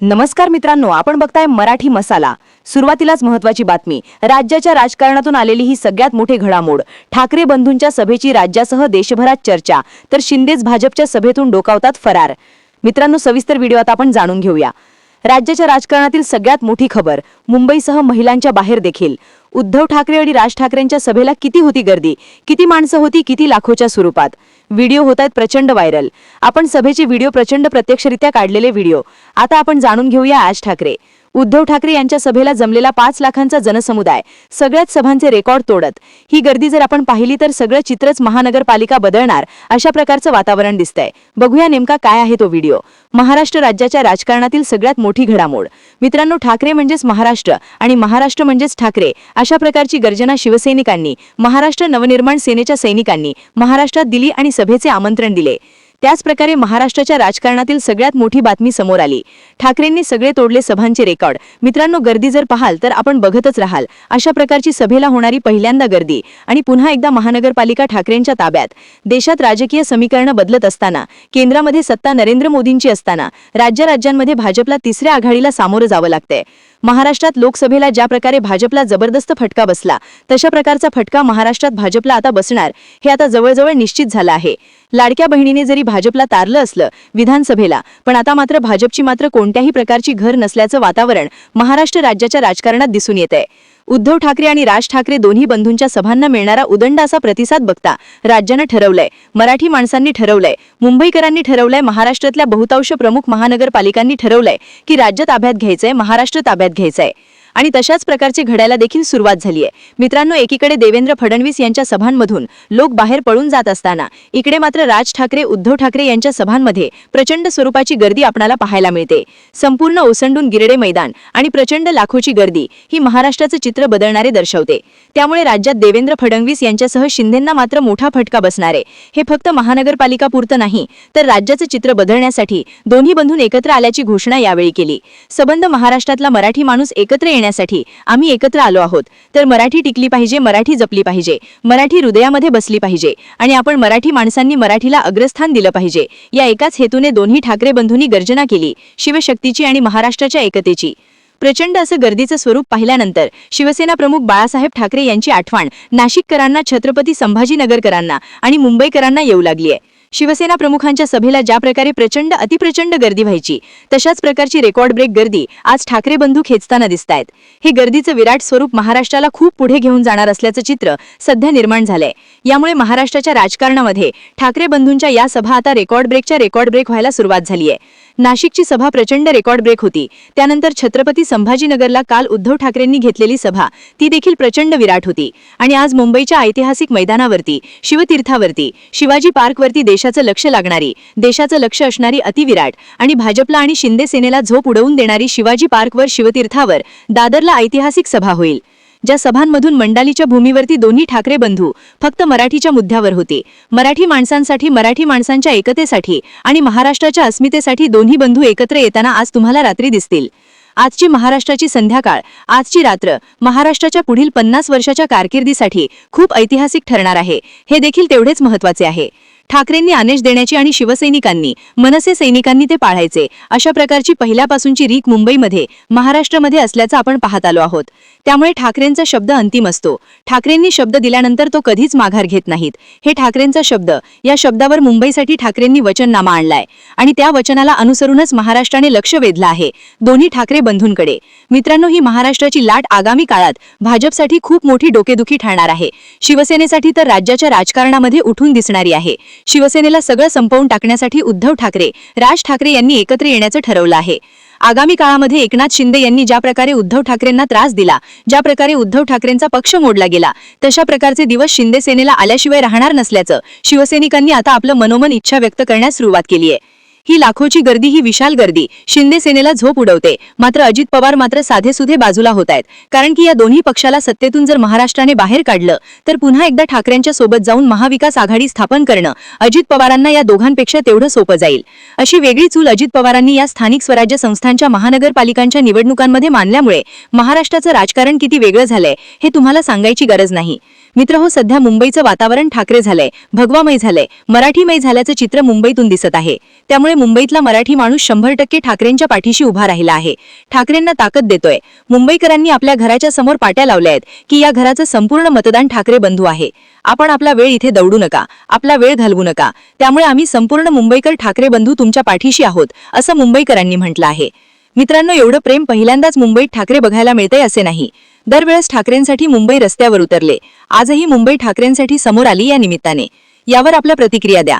नमस्कार मित्रांनो आपण बघताय मराठी मसाला. सुरुवातीलाच महत्वाची बातमी. राज्याच्या राजकारणातून आलेली ही सगळ्यात मोठी घडामोड. ठाकरे बंधूंच्या सभेची राज्यासह देशभरात चर्चा. तर शिंदेच भाजपच्या सभेतून डोकावतात फरार. मित्रांनो सविस्तर व्हिडिओ आता आपण जाणून घेऊया. राज्याच्या राजकारणातील सगळ्यात मोठी खबर मुंबईसह महिलांच्या बाहेर देखील. उद्धव ठाकरे आणि राज ठाकरेंच्या सभेला किती होती गर्दी? किती माणसं होती? किती लाखोच्या स्वरूपात? व्हिडिओ होत आहेत प्रचंड व्हायरल. आपण सभेचे व्हिडिओ प्रचंड प्रत्यक्षरित्या काढलेले व्हिडिओ. आता आपण जाणून घेऊया आज ठाकरे. उद्धव ठाकरे यांच्या सभेला जमलेला पाच लाखांचा जनसमुदाय. सगळ्याच सभांचे रेकॉर्ड तोडत. ही गर्दी जर आपण पाहिली तर सगळं चित्रच महानगरपालिका बदलणार अशा प्रकारचं वातावरण दिसतंय. बघूया नेमका काय आहे तो व्हिडिओ. महाराष्ट्र राज्याच्या राजकारणातील सगळ्यात मोठी घडामोड. मित्रांनो ठाकरे म्हणजेच महाराष्ट्र आणि महाराष्ट्र म्हणजेच ठाकरे. अशा प्रकारची गर्जना शिवसैनिकांनी महाराष्ट्र नवनिर्माण सेनेच्या सैनिकांनी महाराष्ट्रात दिली आणि सभेचे आमंत्रण दिले. त्याचप्रकारे महाराष्ट्राच्या राजकारणातील सगळ्यात मोठी बातमी समोर आली. ठाकरेंनी सगळे तोडले सभांचे रेकॉर्ड. मित्रांनो गर्दी जर पाहाल तर आपण बघतच राहाल. अशा प्रकारची सभेला होणारी पहिल्यांदा गर्दी आणि पुन्हा एकदा महानगरपालिका ठाकरेंच्या ताब्यात. देशात राजकीय समीकरणं बदलत असताना केंद्रामध्ये सत्ता नरेंद्र मोदींची असताना राज्य राज्यांमध्ये भाजपला तिसऱ्या आघाडीला सामोरं जावं लागतंय. महाराष्ट्रात लोकसभेला ज्या प्रकारे भाजपला जबरदस्त फटका बसला तशा प्रकारचा फटका महाराष्ट्रात भाजपला आता बसणार हे आता जवळजवळ निश्चित झालं आहे. लाडक्या बहिणीने जरी भाजपला तारलं असलं विधानसभेला. पण आता मात्र भाजपची मात्र कोणत्याही प्रकारची घर नसल्याचं वातावरण महाराष्ट्र राज्याच्या राजकारणात दिसून येत आहे उद्धव ठाकरे आणि राज ठाकरे दोन्ही बंधूंच्या सभांना मिळणारा उदंड असा प्रतिसाद बघता राज्यानं ठरवलंय. मराठी माणसांनी ठरवलंय. मुंबईकरांनी ठरवलंय. महाराष्ट्रातल्या बहुतांश प्रमुख महानगरपालिकांनी ठरवलंय की राज्य ताब्यात घ्यायचंय महाराष्ट्र ताब्यात घ्यायचंय. आणि तशाच प्रकारचे घडायला देखील सुरुवात झाली आहे. मित्रांनो एकीकडे देवेंद्र फडणवीस यांच्या सभांमधून लोक बाहेर पळून जात असताना इकडे मात्र राज ठाकरे उद्धव ठाकरे यांच्या सभांमध्ये प्रचंड स्वरूपाची गर्दी आपणाला पाहायला मिळते. संपूर्ण ओसंडून गिरडे मैदान आणि प्रचंड लाखोची गर्दी ही महाराष्ट्राचं चित्र बदलणारे दर्शवते. त्यामुळे राज्यात देवेंद्र फडणवीस यांच्यासह शिंदेंना मात्र मोठा फटका बसणारे हे फक्त महानगरपालिका पुरतं नाही तर राज्याचं चित्र बदलण्यासाठी दोन्ही बंधून एकत्र आल्याची घोषणा यावेळी केली. सबंध महाराष्ट्रातला मराठी माणूस एकत्र येण्यासाठी आम्ही एकत्र आलो आहोत. तर मराठी टिकली पाहिजे मराठी जपली पाहिजे मराठी हृदयामध्ये बसली पाहिजे आणि आपण मराठी माणसांनी मराठीला अग्रस्थान दिलं पाहिजे. या एकाच हेतूने दोन्ही ठाकरे बंधूंनी गर्जना केली शिवशक्तीची आणि महाराष्ट्राच्या एकतेची. प्रचंड असं गर्दीचं स्वरूप पाहिल्यानंतर शिवसेना प्रमुख बाळासाहेब ठाकरे यांची आठवण नाशिककरांना छत्रपती संभाजीनगरकरांना आणि मुंबईकरांना येऊ लागली आहे शिवसेना प्रमुखांच्या सभेला ज्या प्रकारे प्रचंड अतिप्रचंड गर्दी व्हायची तशाच प्रकारची रेकॉर्ड ब्रेक गर्दी आज ठाकरे बंधू खेचताना दिसतायत. हे गर्दीचं विराट स्वरूप महाराष्ट्राला खूप पुढे घेऊन जाणार असल्याचं चित्र सध्या निर्माण झालंय. यामुळे महाराष्ट्राच्या राजकारणामध्ये ठाकरे बंधूंच्या या सभा आता रेकॉर्ड ब्रेकच्या रेकॉर्ड ब्रेक व्हायला सुरुवात झाली आहे नाशिकची सभा प्रचंड रेकॉर्ड ब्रेक होती. त्यानंतर छत्रपती संभाजीनगरला काल उद्धव ठाकरेंनी घेतलेली सभा ती देखील प्रचंड विराट होती. आणि आज मुंबईच्या ऐतिहासिक मैदानावरती शिवतीर्थावरती शिवाजी पार्कवरती देशाचं लक्ष लागणारी देशाचं लक्ष असणारी अतिविराट आणि भाजपला आणि शिंदे सेनेला झोप उडवून देणारी शिवाजी पार्कवर शिवतीर्थावर दादरला ऐतिहासिक सभा होईल. ज्या सभांमधून मंडालीच्या भूमीवरती दोन्ही ठाकरे बंधू फक्त मराठीच्या मुद्द्यावर होते. मराठी माणसांसाठी मराठी माणसांच्या एकतेसाठी आणि महाराष्ट्राच्या अस्मितेसाठी दोन्ही बंधू एकत्र येताना आज तुम्हाला रात्री दिसतील. आजची महाराष्ट्राची संध्याकाळ आजची रात्र महाराष्ट्राच्या पुढील पन्नास वर्षाच्या कारकिर्दीसाठी खूप ऐतिहासिक ठरणार आहे. हे देखील तेवढेच महत्त्वाचे आहे. ठाकरेंनी आदेश देण्याची आणि शिवसैनिकांनी मनसे सैनिकांनी ते पाळायचे. अशा प्रकारची पहिल्यापासूनची रीक मुंबईमध्ये महाराष्ट्रामध्ये असल्याचं आपण पाहत आलो आहोत. त्यामुळे ठाकरेंचा शब्द अंतिम असतो. ठाकरेंनी शब्द दिल्यानंतर तो कधीच माघार घेत नाहीत. हे ठाकरेंचा शब्द या शब्दावर मुंबईसाठी ठाकरेंनी वचननामा आणलाय. आणि त्या वचनाला अनुसरूनच महाराष्ट्राने लक्ष वेधलं आहे दोन्ही ठाकरे बंधूंकडे. मित्रांनो ही महाराष्ट्राची लाट आगामी काळात भाजपसाठी खूप मोठी डोकेदुखी ठरणार आहे. शिवसेनेसाठी तर राज्याच्या राजकारणामध्ये उठून दिसणारी आहे. शिवसेनेला सगळं संपवून टाकण्यासाठी उद्धव ठाकरे राज ठाकरे यांनी एकत्र येण्याचं ठरवलं आहे. आगामी काळामध्ये एकनाथ शिंदे यांनी ज्या प्रकारे उद्धव ठाकरेंना त्रास दिला ज्या प्रकारे उद्धव ठाकरेंचा पक्ष मोडला गेला तशा प्रकारचे दिवस शिंदे सेनेला आल्याशिवाय राहणार नसल्याचं शिवसैनिकांनी आता आपलं मनोमन इच्छा व्यक्त करण्यास सुरुवात केली आहे. ही लाखोची गर्दी ही विशाल गर्दी. शिंदे सेनेला झोप उडवते. मात्र अजित पवार मात्र साधेसुधे बाजूला होत आहेत. कारण की या दोन्ही पक्षाला सत्तेतून जर महाराष्ट्राने बाहेर काढलं तर पुन्हा एकदा ठाकरेंच्या सोबत जाऊन महाविकास आघाडी स्थापन करणं अजित पवारांना या दोघांपेक्षा तेवढं सोपं जाईल. अशी वेगळी चूल अजित पवारांनी या स्थानिक स्वराज्य संस्थांच्या महानगरपालिकांच्या निवडणुकांमध्ये मानल्यामुळे महाराष्ट्राचं राजकारण किती वेगळं झालंय हे तुम्हाला सांगायची गरज नाही. मित्र हो सध्या मुंबईचं वातावरण ठाकरे झालंय भगवामय झालंय मराठीमय झाल्याचं चित्र मुंबईतून दिसत आहे. त्यामुळे मुंबईतला मराठी माणूस शंभर टक्के ठाकरेंच्या पाठीशी उभा राहिला आहे. ठाकरेंना ताकद देतोय. मुंबईकरांनी आपल्या घराच्या समोर पाट्या लावल्या आहेत की या घराचं संपूर्ण मतदान ठाकरे बंधू आहे. आपण आपला वेळ इथे दौडू नका आपला वेळ घालवू नका. त्यामुळे आम्ही संपूर्ण मुंबईकर ठाकरे बंधू तुमच्या पाठीशी आहोत असं मुंबईकरांनी म्हटलं आहे. मित्रांनो एवढं प्रेम पहिल्यांदाच मुंबईत ठाकरे बघायला मिळतंय असे नाही. दरवेळेस ठाकरेंसाठी मुंबई रस्त्यावर उतरले. आजही मुंबई ठाकरेंसाठी समोर आली या निमित्ताने. यावर आपल्या प्रतिक्रिया द्या.